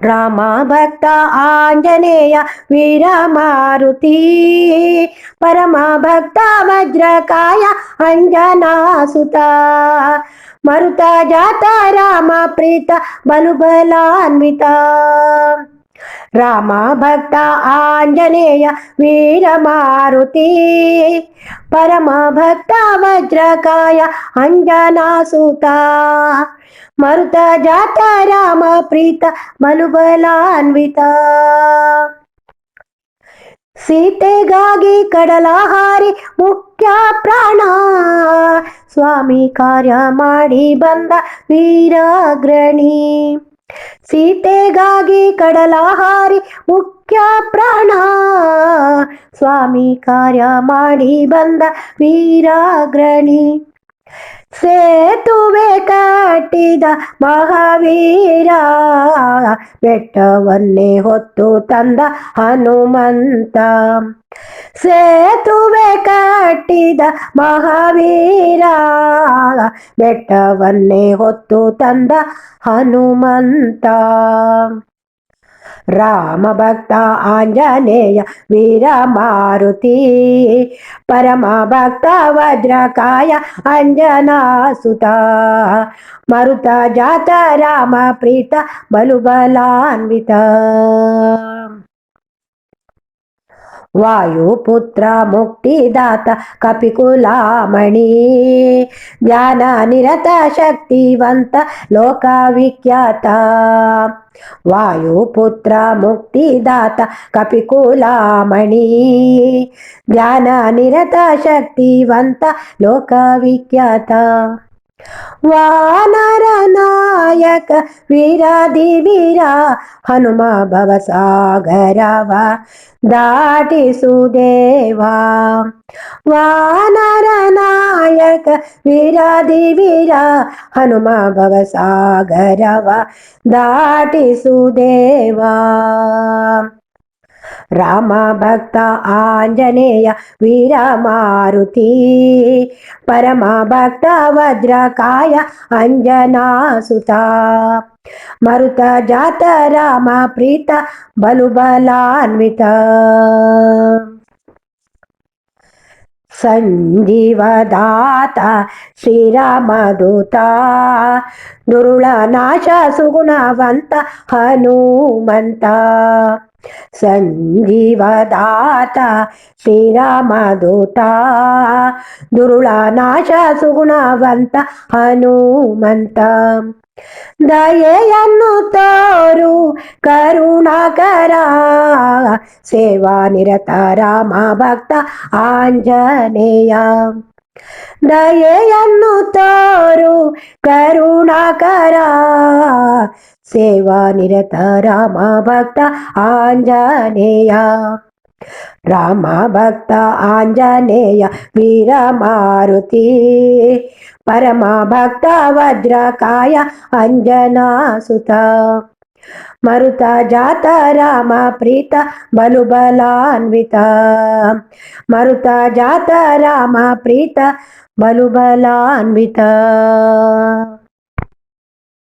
राम आञ्जनेय आञ्जनेया वीरमारुती। परमा वज्रकाय अञ्जनासुता। मरुता जाता रामप्रीता बलुबलान्विता। రామ ప్రీత బలుబలాన్విత రామ భక్త ఆంజనేయ వీరమారుతి పరమ భక్త వజ్రకాయ అంజనాసుత మరుత జాత రామ ప్రీత బలుబలాన్విత ಸೀತೆಗಾಗಿ ಕಡಲಹಾರಿ ಮುಖ್ಯ ಪ್ರಾಣ ಸ್ವಾಮಿ ಕಾರ್ಯ ಮಾಡಿ ಬಂದ ವೀರಾಗ್ರಣಿ ಸೀತೆಗಾಗಿ ಕಡಲಾಹಾರಿ ಮುಖ್ಯ ಪ್ರಾಣ. ಸ್ವಾಮಿ ಕಾರ್ಯ ಮಾಡಿ ಬಂದ ವೀರಾಗ್ರಣಿ. ಸೇತುವೆ ಕಟ್ಟಿದ ಮಹಾವೀರ. ಬೆಟ್ಟವನ್ನೇ ಹೊತ್ತು ತಂದ ಹನುಮಂತ. ಸೇತುವೆ ಕಟ್ಟಿದ ಮಹಾವೀರ. ಬೆಟ್ಟವನ್ನೇ ಹೊತ್ತು ತಂದ ಹನುಮಂತ ರಾಮ ಭಕ್ತ ಆಂಜನೇಯ ವೀರ ಮಾರುತಿ ಪರಮ ಭಕ್ತ ವಜ್ರಕಾಯ ಅಂಜನಾ ಸುತ ಮರುತ ಜಾತ ರಾಮ ಪ್ರೀತ ಬಲುಬಲಾನ್ವಿತ ವಾಯುಪುತ್ರ ಮುಕ್ತಿದಾತ ಕಪಿಕುಲಾಮಣಿ ಜ್ಞಾನ ನಿರತ ಶಕ್ತಿವಂತ ಲೋಕವಿಖ್ಯಾತ ವಾಯುಪುತ್ರ ಮುಕ್ತಿದಾತ ಕಪಿಕುಲಾಮಣಿ ಜ್ಞಾನ ನಿರತ ಶಕ್ತಿವಂತ ಲೋಕವಿಖ್ಯಾತ ವಾನರ वानरनायक नरनायक हनुमा भवसा गरवा दाटि सुदेवा। वा नरनायक हनुमा भ भवसा दाटि सुदेवा। రామ భక్త ఆంజనేయ వీరమారుతి. పరమ భక్త వజ్రకాయ అంజనాసుత. మరుత జాత రామ ప్రీత బలుబలాన్విత. సంజీవదాత శ్రీరామదూత. దురుళ నాಶ సుగుణవంత హనుమంత. ದುರುಳ ನಾಶ ಸುಗುಣವಂತ ಹನುಮಂತ ಸಂಜೀವದಾತ ಶ್ರೀರಾಮದೂತ ದುರುಳ ನಾಶ ಸುಗುಣವಂತ ಹನುಮಂತ ದಯೆಯನ್ನು ತೋರು ಕರುಣಾಕರ ಸೇವಾ ನಿರತ ರಾಮ ಭಕ್ತ ಆಂಜನೇಯ ದಯೆಯನ್ನು ತೋರು ಕರುಣಾಕರ ಸೇವಾ ನಿರತ ರಾಮ ಭಕ್ತ ಆಂಜನೇಯ ರಾಮ ಭಕ್ತ ಆಂಜನೇಯ ವೀರ ಮಾರುತಿ ಪರಮ ಭಕ್ತ ವಜ್ರಕಾಯ ಅಂಜನಾ ಸುತ మరుత జాత రామ ప్రీత బలుబలాన్విత. మరుత జాత రామ ప్రీత బలుబలాన్విత.